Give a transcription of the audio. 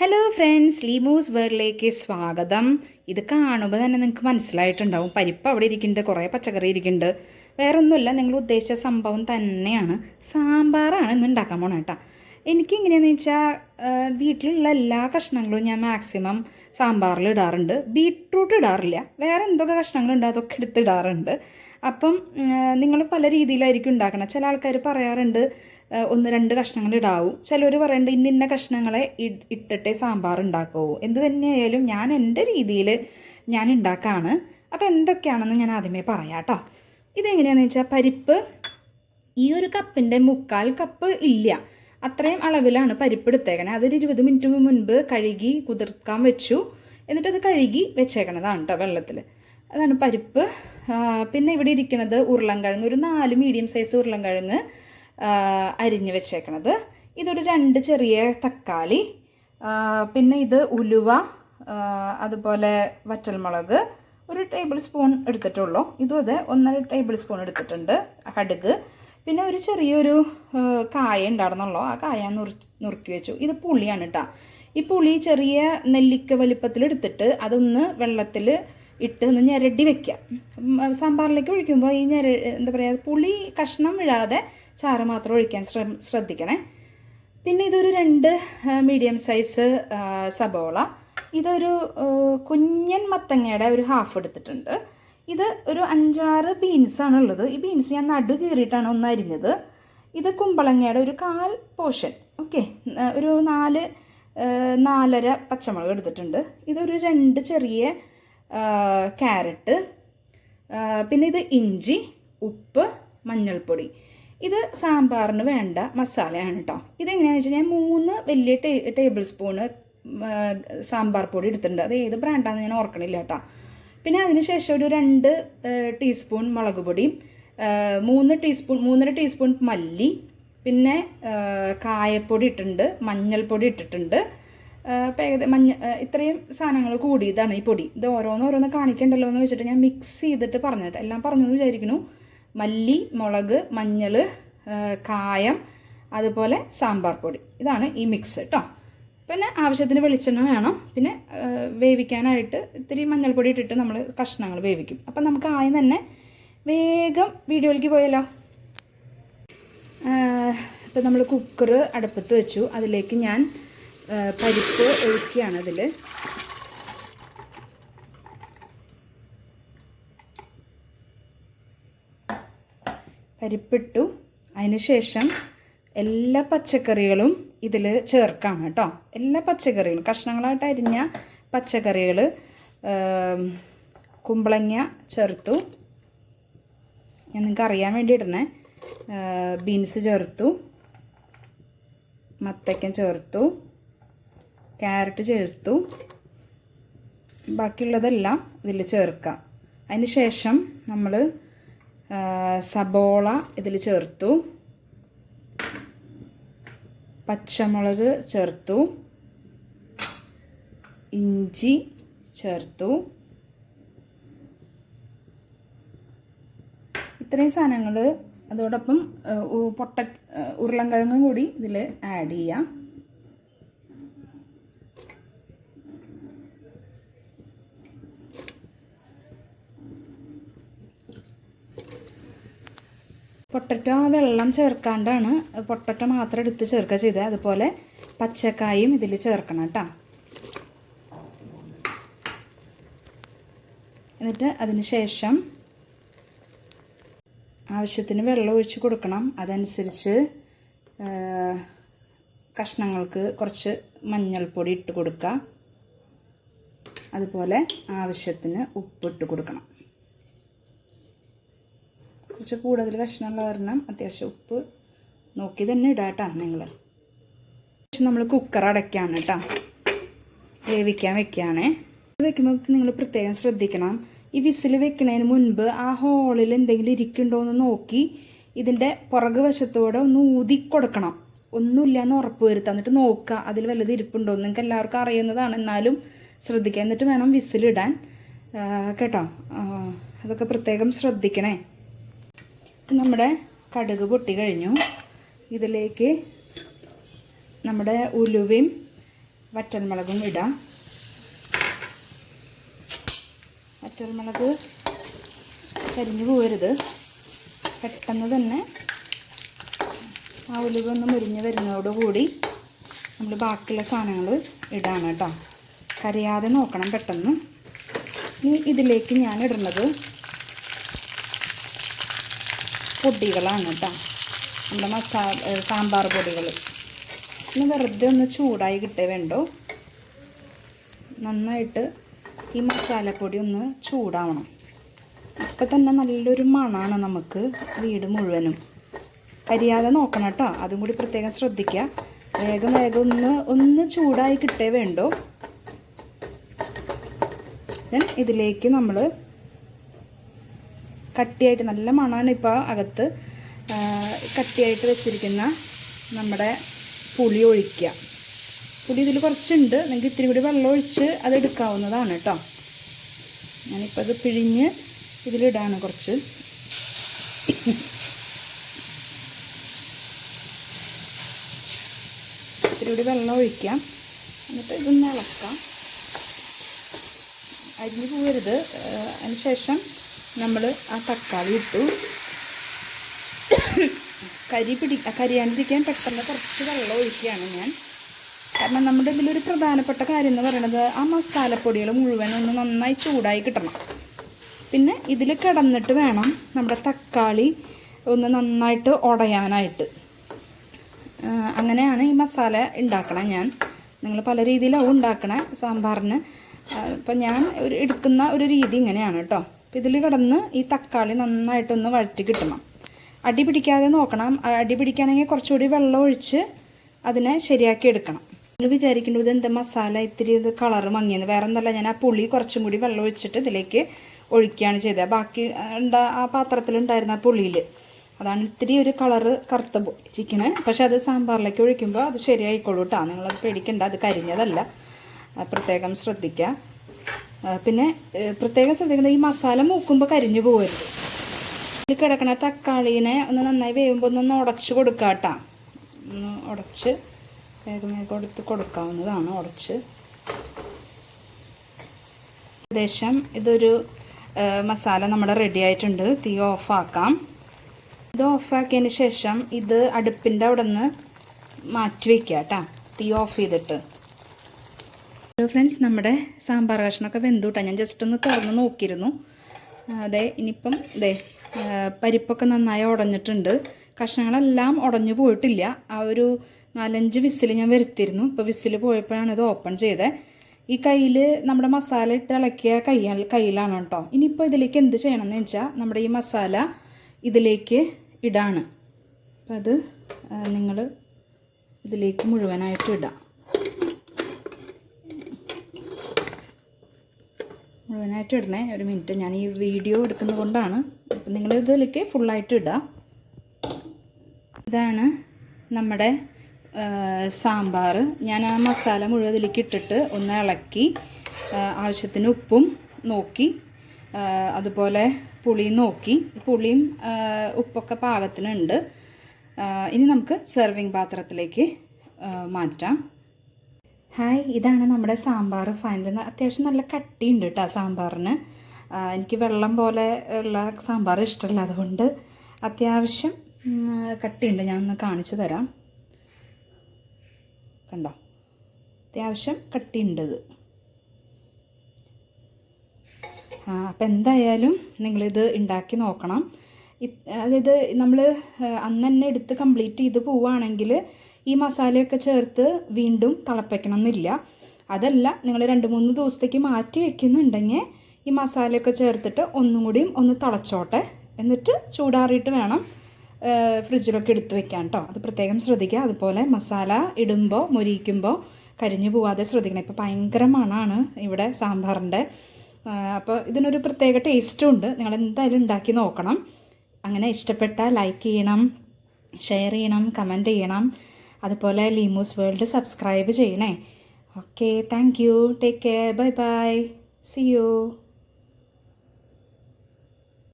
Hello friends ലീമോസ് വേർഡിലേക്ക് സ്വാഗതം. ഇത് കാണുമ്പോൾ തന്നെ നിങ്ങൾക്ക് മനസ്സിലായിട്ടുണ്ടാവും പരിപ്പ് അവിടെ ഇരിക്കുന്നുണ്ട് കുറേ പച്ചക്കറി ഇരിക്കുന്നുണ്ട്. വേറെ ഒന്നുമില്ല നിങ്ങൾ ഉദ്ദേശിച്ച സംഭവം തന്നെയാണ്. സാമ്പാറാണ് ഇന്ന് ഉണ്ടാക്കാൻ പോണേ കേട്ടോ എനിക്ക് എങ്ങനെയാണെന്ന് വെച്ചാൽ വീട്ടിലുള്ള എല്ലാ കഷ്ണങ്ങളും ഞാൻ മാക്സിമം സാമ്പാറിൽ ഇടാറുണ്ട്. ബീട്രൂട്ട് ഇടാറില്ല വേറെ എന്തൊക്കെ കഷ്ണങ്ങളുണ്ട് അതൊക്കെ എടുത്തിടാറുണ്ട് അപ്പം നിങ്ങൾ പല രീതിയിലായിരിക്കും ഉണ്ടാക്കണം. ചില ആൾക്കാർ പറയാറുണ്ട് ഒന്ന് രണ്ട് കഷ്ണങ്ങൾ ഇടാവും. ചിലർ പറയുന്നുണ്ട് ഇന്ന ഇന്ന കഷ്ണങ്ങളെ ഇട്ടിട്ടേ സാമ്പാർ ഉണ്ടാക്കാവൂ. എന്ത് തന്നെയായാലും ഞാൻ എന്റെ രീതിയിൽ ഞാൻ ഉണ്ടാക്കാണ്. അപ്പോൾ എന്തൊക്കെയാണെന്ന് ഞാൻ ആദ്യമേ പറയാം കേട്ടോ. ഇതെങ്ങനെയാണെന്ന് വെച്ചാൽ പരിപ്പ് ഈ ഒരു കപ്പിന്റെ മുക്കാൽ കപ്പ് ഇല്ല. അത്രയും അളവിലാണ് പരിപ്പ് എടുത്തേക്കണേ. അതൊരു ഇരുപത് മിനിറ്റ് മുൻപ് കഴുകി കുതിർക്കാൻ വെച്ചു. എന്നിട്ട് അത് കഴുകി വെച്ചേക്കണതാണ് കേട്ടോ വെള്ളത്തിൽ അതാണ് പരിപ്പ്. പിന്നെ ഇവിടെ ഇരിക്കുന്നത് ഉരുളൻകിഴങ്ങ്. ഒരു നാല് മീഡിയം സൈസ് ഉരുളൻകിഴങ്ങ്. അരിഞ്ഞ് വെച്ചേക്കണത്. ഇതൊരു രണ്ട് ചെറിയ തക്കാളി പിന്നെ ഇത് ഉലുവ അതുപോലെ വറ്റൽമുളക് ഒരു ടേബിൾ സ്പൂൺ എടുത്തിട്ടുള്ളൂ. ഇതും അതെ ഒന്നര ടേബിൾ സ്പൂൺ എടുത്തിട്ടുണ്ട് കടുക്. പിന്നെ ഒരു ചെറിയൊരു കായ ഉണ്ടായിരുന്നുള്ളൂ. ആ കായ നുറു നുറുക്കി വെച്ചു. ഇത് പുളിയാണ് കേട്ടോ ഈ പുളി ചെറിയ നെല്ലിക്ക വലിപ്പത്തിൽ എടുത്തിട്ട് അതൊന്ന് വെള്ളത്തിൽ ഇട്ട് ഒന്ന് ഞെരടി വെക്കുക സാമ്പാറിലേക്ക് ഒഴിക്കുമ്പോൾ ഈ ഞെര എന്താ പറയുക പുളി കഷ്ണം വീഴാതെ ചാറ് മാത്രം ഒഴിക്കാൻ ശ്ര ശ്രദ്ധിക്കണേ. പിന്നെ ഇതൊരു രണ്ട് മീഡിയം സൈസ് സബോള. ഇതൊരു കുഞ്ഞൻ മത്തങ്ങയുടെ ഒരു ഹാഫ് എടുത്തിട്ടുണ്ട്. ഇത് ഒരു അഞ്ചാറ് ബീൻസാണ് ഉള്ളത് ഈ ബീൻസ് ഞാൻ നടു കീറിയിട്ടാണ് ഒന്ന് അരിഞ്ഞത്. ഇത് കുമ്പളങ്ങയുടെ ഒരു കാൽ പോർഷൻ ഓക്കെ ഒരു നാല് നാലര പച്ചമുളക് എടുത്തിട്ടുണ്ട്. ഇതൊരു രണ്ട് ചെറിയ ക്യാരറ്റ് പിന്നെ ഇത് ഇഞ്ചി ഉപ്പ് മഞ്ഞൾപ്പൊടി. ഇത് സാമ്പാറിന് വേണ്ട മസാലയാണ് കേട്ടോ ഇതെങ്ങനെയാണെന്ന് വെച്ച് കഴിഞ്ഞാൽ മൂന്ന് വലിയ ടേ ടേബിൾ സ്പൂണ് സാമ്പാർ പൊടി എടുത്തിട്ടുണ്ട്. അത് ഏത് ബ്രാൻഡാണെന്ന് ഞാൻ ഓർക്കണില്ല കേട്ടോ പിന്നെ അതിന് ശേഷം ഒരു രണ്ട് ടീസ്പൂൺ മുളക് പൊടിയും മൂന്ന് ടീസ്പൂൺ മൂന്നര ടീസ്പൂൺ മല്ലി പിന്നെ കായപ്പൊടി ഇട്ടിട്ടുണ്ട് മഞ്ഞൾപ്പൊടി ഇട്ടിട്ടുണ്ട്. അപ്പോൾ ഏകദേശം മഞ്ഞ ഇത്രയും സാധനങ്ങൾ കൂടിയതാണ് ഈ പൊടി. ഇത് ഓരോന്നോരോന്ന് കാണിക്കണ്ടല്ലോ എന്ന് വെച്ചിട്ട് ഞാൻ മിക്സ് ചെയ്തിട്ട് പറഞ്ഞിട്ട്. എല്ലാം പറഞ്ഞു വിചാരിക്കുന്നു. മല്ലി മുളക് മഞ്ഞൾ കായം അതുപോലെ സാമ്പാർ പൊടി. ഇതാണ് ഈ മിക്സ് കേട്ടോ പിന്നെ ആവശ്യത്തിന് വെളിച്ചെണ്ണ വേണം. പിന്നെ വേവിക്കാനായിട്ട് ഇത്തിരി മഞ്ഞൾപ്പൊടി ഇട്ടിട്ട് നമ്മൾ കഷ്ണങ്ങൾ വേവിക്കും. അപ്പം നമുക്ക് ആദ്യം തന്നെ വേഗം വീഡിയോയിലേക്ക് പോയല്ലോ ഇപ്പം നമ്മൾ കുക്കർ അടുപ്പത്ത് വെച്ചു. അതിലേക്ക് ഞാൻ പരിപ്പ് ഒഴിക്കുകയാണ് അതിൽ പരിപ്പിട്ടു അതിന് ശേഷം എല്ലാ പച്ചക്കറികളും ഇതിൽ ചേർക്കാം കേട്ടോ. എല്ലാ പച്ചക്കറികളും കഷ്ണങ്ങളായിട്ട് അരിഞ്ഞ പച്ചക്കറികൾ കുമ്പളങ്ങ ചേർത്തു. ഞാൻ നിങ്ങൾക്ക് അറിയാൻ വേണ്ടി ഇടണേ ബീൻസ് ചേർത്തു. മത്തയ്ക്ക ചേർത്തു. ക്യാരറ്റ് ചേർത്തു. ബാക്കിയുള്ളതെല്ലാം ഇതിൽ ചേർക്കാം. അതിന് ശേഷം നമ്മൾ സബോള ഇതിൽ ചേർത്തു. പച്ചമുളക് ചേർത്തു. ഇഞ്ചി ചേർത്തു. ഇത്രയും സാധനങ്ങൾ അതോടൊപ്പം പൊട്ട ഉരുളൻകിഴങ്ങും കൂടി ഇതിൽ ആഡ് ചെയ്യാം. പൊട്ടറ്റോ വെള്ളം ചേർക്കാണ്ടാണ്. പൊട്ടറ്റോ മാത്രം എടുത്ത് ചേർക്കുക ചെയ്തത് അതുപോലെ പച്ചക്കായും ഇതിൽ ചേർക്കണം കേട്ടോ. എന്നിട്ട് അതിന് ശേഷം ആവശ്യത്തിന് വെള്ളം ഒഴിച്ച് കൊടുക്കണം. അതനുസരിച്ച് കഷ്ണങ്ങൾക്ക് കുറച്ച് മഞ്ഞൾപ്പൊടി ഇട്ട് കൊടുക്കുക. അതുപോലെ ആവശ്യത്തിന് ഉപ്പിട്ട് കൊടുക്കണം. കുറച്ച് കൂടുതൽ കഷ്ണമുള്ള കാരണം അത്യാവശ്യം ഉപ്പ് നോക്കി തന്നെ ഇടാട്ടാ നിങ്ങൾ പക്ഷെ നമ്മൾ കുക്കർ അടയ്ക്കാണ് കേട്ടോ വേവിക്കാൻ വെക്കുകയാണേ വെക്കുമ്പോൾ നിങ്ങൾ പ്രത്യേകം ശ്രദ്ധിക്കണം. ഈ വിസിൽ വെക്കുന്നതിന് മുൻപ് ആ ഹോളിൽ എന്തെങ്കിലും ഇരിക്കുന്നുണ്ടോ എന്ന് നോക്കി ഇതിന്റെ പുറകു വശത്തോടെ ഒന്ന് ഊതി കൊടുക്കണം. ഒന്നുമില്ല എന്ന് ഉറപ്പ് വരുത്തുക എന്നിട്ട് നോക്കുക അതിൽ വല്ലത് ഇരിപ്പുണ്ടോ എന്ന് നിങ്ങൾക്ക് എല്ലാവർക്കും അറിയുന്നതാണ്. എന്നാലും ശ്രദ്ധിക്കുക എന്നിട്ട് വേണം വിസിലിടാൻ കേട്ടോ? അതൊക്കെ പ്രത്യേകം ശ്രദ്ധിക്കണേ. നമ്മുടെ കടുക് പൊട്ടി കഴിഞ്ഞു. ഇതിലേക്ക് നമ്മുടെ ഉലുവയും വറ്റൽമുളകും ഇടാം. വറ്റൽമുളക് കരിഞ്ഞു പോകരുത്. പെട്ടെന്ന് തന്നെ ആ ഉലുവ ഒന്ന് മുരിഞ്ഞ് വരുന്നതോടുകൂടി നമ്മൾ ബാക്കിയുള്ള സാധനങ്ങൾ ഇടാണ് കേട്ടോ. കരയാതെ നോക്കണം പെട്ടെന്ന്. ഇനി ഇതിലേക്ക് ഞാൻ ഇടുന്നത് പൊടികളാണ് കേട്ടോ. നമ്മുടെ മസാല സാമ്പാർ പൊടികൾ ഇനി വെറുതെ ഒന്ന് ചൂടായി കിട്ടേ വേണ്ടോ. നന്നായിട്ട് ഈ മസാലപ്പൊടി ഒന്ന് ചൂടാവണം. അപ്പം തന്നെ നല്ലൊരു മണമാണ് നമുക്ക് വീട് മുഴുവനും. കരിയാതെ നോക്കണം കേട്ടോ. അതും കൂടി പ്രത്യേകം ശ്രദ്ധിക്കുക വേഗം വേഗം ഒന്ന് ഒന്ന് ചൂടായി കിട്ടേ വേണ്ടോ. ഇതിലേക്ക് നമ്മൾ കട്ടിയായിട്ട് നല്ല മണമാണ് ഇപ്പോൾ അകത്ത്. കട്ടിയായിട്ട് വെച്ചിരിക്കുന്ന നമ്മുടെ പുളി ഒഴിക്കുക. പുളി ഇതിൽ കുറച്ചുണ്ട്. നിങ്ങൾക്ക് ഇത്തിരി കൂടി വെള്ളം ഒഴിച്ച് അത് എടുക്കാവുന്നതാണ് കേട്ടോ. ഞാനിപ്പോൾ അത് പിഴിഞ്ഞ് ഇതിലിടാണ് കുറച്ച്. ഇത്തിരി കൂടി വെള്ളം ഒഴിക്കാം എന്നിട്ട് ഇതൊന്ന് ഇളക്കാം. അരിഞ്ഞ് പോകരുത്. അതിന് ശേഷം നമ്മൾ ആ തക്കാളി ഇട്ടു. കരി പിടി കരിയാണ്ടിരിക്കാൻ പെട്ടെന്ന് കുറച്ച് വെള്ളം ഒഴിക്കുകയാണ് ഞാൻ. കാരണം നമ്മുടെ ഇതിലൊരു പ്രധാനപ്പെട്ട കാര്യം എന്ന് പറയുന്നത് ആ മസാലപ്പൊടികൾ മുഴുവൻ ഒന്ന് നന്നായി ചൂടായി കിട്ടണം. പിന്നെ ഇതിൽ കിടന്നിട്ട് വേണം നമ്മുടെ തക്കാളി ഒന്ന് നന്നായിട്ട് ഉടയാനായിട്ട് അങ്ങനെയാണ് ഈ മസാല ഉണ്ടാക്കണം ഞാൻ. നിങ്ങൾ പല രീതിയിലാവും ഉണ്ടാക്കണേ സാമ്പാറിന്. അപ്പം ഞാൻ ഒരു എടുക്കുന്ന ഒരു രീതി ഇങ്ങനെയാണ് കേട്ടോ. ഇതിൽ കിടന്ന് ഈ തക്കാളി നന്നായിട്ടൊന്ന് വഴറ്റി കിട്ടണം. അടി പിടിക്കാതെ നോക്കണം. അടി പിടിക്കുകയാണെങ്കിൽ കുറച്ചുകൂടി വെള്ളം ഒഴിച്ച് അതിനെ ശരിയാക്കി എടുക്കണം. നിങ്ങൾ വിചാരിക്കേണ്ടത് എന്താ മസാല ഇത്തിരി ഇത് കളറ് മങ്ങിയെന്ന്. വേറെ ഒന്നല്ല ഞാൻ ആ പുളി കുറച്ചും കൂടി വെള്ളം ഒഴിച്ചിട്ട് ഇതിലേക്ക് ഒഴിക്കുകയാണ് ചെയ്തത്. ബാക്കി ഉണ്ടാ ആ പാത്രത്തിലുണ്ടായിരുന്ന ആ പുളിയിൽ അതാണ് ഇത്തിരി ഒരു കളറ് കറുത്ത ഇരിക്കണേ. പക്ഷെ അത് സാമ്പാറിലേക്ക് ഒഴിക്കുമ്പോൾ അത് ശരിയായിക്കോളൂ കേട്ടോ നിങ്ങളത് പേടിക്കണ്ട അത് കരിഞ്ഞതല്ല. പ്രത്യേകം ശ്രദ്ധിക്കുക. പിന്നെ പ്രത്യേകം ശ്രദ്ധിക്കുന്നത് ഈ മസാല മൂക്കുമ്പോൾ കരിഞ്ഞു പോകരുത് ഇതിൽ കിടക്കണ തക്കാളീനെ ഒന്ന് നന്നായി വേവുമ്പോൾ ഒന്ന് ഉടച്ച് കൊടുക്കുക കേട്ടോ ഒന്ന് ഉടച്ച് വേഗം വേഗം കൊടുത്ത് കൊടുക്കാവുന്നതാണ് ഉടച്ച്. ഏകദേശം ഇതൊരു മസാല നമ്മുടെ റെഡി ആയിട്ടുണ്ട്. തീ ഓഫാക്കാം ഇത് ഓഫാക്കിയതിന് ശേഷം ഇത് അടുപ്പിന്റെ അവിടെ നിന്ന് മാറ്റി വയ്ക്കുക കേട്ടോ തീ ഓഫ് ചെയ്തിട്ട്. ഹലോ ഫ്രണ്ട്സ് നമ്മുടെ സാമ്പാർ കഷ്ണമൊക്കെ വെന്തുട്ടാ. ഞാൻ ജസ്റ്റ് ഒന്ന് തുറന്ന് നോക്കിയിരുന്നു. അതെ ഇനിയിപ്പം ഇതേ പരിപ്പൊക്കെ നന്നായി ഉടഞ്ഞിട്ടുണ്ട്. കഷ്ണങ്ങളെല്ലാം ഉടഞ്ഞു പോയിട്ടില്ല. ആ ഒരു നാലഞ്ച് വിസിൽ ഞാൻ വരുത്തിയിരുന്നു. ഇപ്പോൾ വിസിൽ പോയപ്പോഴാണ് ഇത് ഓപ്പൺ ചെയ്തത് ഈ കയ്യിൽ നമ്മുടെ മസാല ഇട്ട് ഇളക്കിയ കയ്യാൽ കയ്യിലാണ് കേട്ടോ. ഇനിയിപ്പോൾ ഇതിലേക്ക് എന്ത് ചെയ്യണം എന്ന് വെച്ചാൽ നമ്മുടെ ഈ മസാല ഇതിലേക്ക് ഇടാണ്. അപ്പം അത് നിങ്ങൾ ഇതിലേക്ക് മുഴുവനായിട്ട് ഇടാം. മുഴുവനായിട്ട് ഇടണേ. ഒരു മിനിറ്റ്. ഞാൻ ഈ വീഡിയോ എടുക്കുന്നത് കൊണ്ടാണ്. അപ്പം നിങ്ങൾ ഇതിലേക്ക് ഫുള്ളായിട്ട് ഇടാം. ഇതാണ് നമ്മുടെ സാമ്പാർ ഞാൻ ആ മസാല മുഴുവൻ ഇതിലേക്ക് ഇട്ടിട്ട് ഒന്ന് ഇളക്കി ആവശ്യത്തിന് ഉപ്പും നോക്കി അതുപോലെ പുളിയും നോക്കി. പുളിയും ഉപ്പൊക്കെ പാകത്തിനുണ്ട്. ഇനി നമുക്ക് സെർവിങ് പാത്രത്തിലേക്ക് മാറ്റാം. ഹായ് ഇതാണ് നമ്മുടെ സാമ്പാർ ഫൈനൽ അത്യാവശ്യം നല്ല കട്ടിയുണ്ട് കേട്ടോ സാമ്പാറിന്. എനിക്ക് വെള്ളം പോലെ ഉള്ള സാമ്പാർ ഇഷ്ടമല്ല അതുകൊണ്ട് അത്യാവശ്യം കട്ടിയുണ്ട്. ഞാൻ ഒന്ന് കാണിച്ചു തരാം. കണ്ടോ? അത്യാവശ്യം കട്ടിയുണ്ട് ഇത്. ആ അപ്പം എന്തായാലും നിങ്ങളിത് ഉണ്ടാക്കി നോക്കണം. അതായത് നമ്മൾ അന്ന് തന്നെ എടുത്ത് കംപ്ലീറ്റ് ചെയ്ത് പോവുകയാണെങ്കിൽ ഈ മസാലയൊക്കെ ചേർത്ത് വീണ്ടും തിളപ്പിക്കണം എന്നില്ല അതല്ല നിങ്ങൾ രണ്ട് മൂന്ന് ദിവസത്തേക്ക് മാറ്റി വെക്കുന്നുണ്ടെങ്കിൽ ഈ മസാലയൊക്കെ ചേർത്തിട്ട് ഒന്നും കൂടിയും ഒന്ന് തിളച്ചോട്ടെ. എന്നിട്ട് ചൂടാറിയിട്ട് വേണം ഫ്രിഡ്ജിലൊക്കെ എടുത്ത് വെക്കാൻ കേട്ടോ അത് പ്രത്യേകം ശ്രദ്ധിക്കുക. അതുപോലെ മസാല ഇടുമ്പോൾ മുരിക്കുമ്പോൾ കരിഞ്ഞു പോവാതെ ശ്രദ്ധിക്കണം. ഇപ്പോൾ ഭയങ്കര മണമാണ് ഇവിടെ സാമ്പാറിന്റെ. അപ്പോൾ ഇതിനൊരു പ്രത്യേക ടേസ്റ്റും ഉണ്ട്. നിങ്ങൾ എന്തായാലും ഉണ്ടാക്കി നോക്കണം. അങ്ങനെ ഇഷ്ടപ്പെട്ടാൽ ലൈക്ക് ചെയ്യണം ഷെയർ ചെയ്യണം കമന്റ് ചെയ്യണം. അതുപോലെ ലീമൂസ് വേൾഡ് സബ്സ്ക്രൈബ് ചെയ്യണേ. Okay thank you take care bye bye see you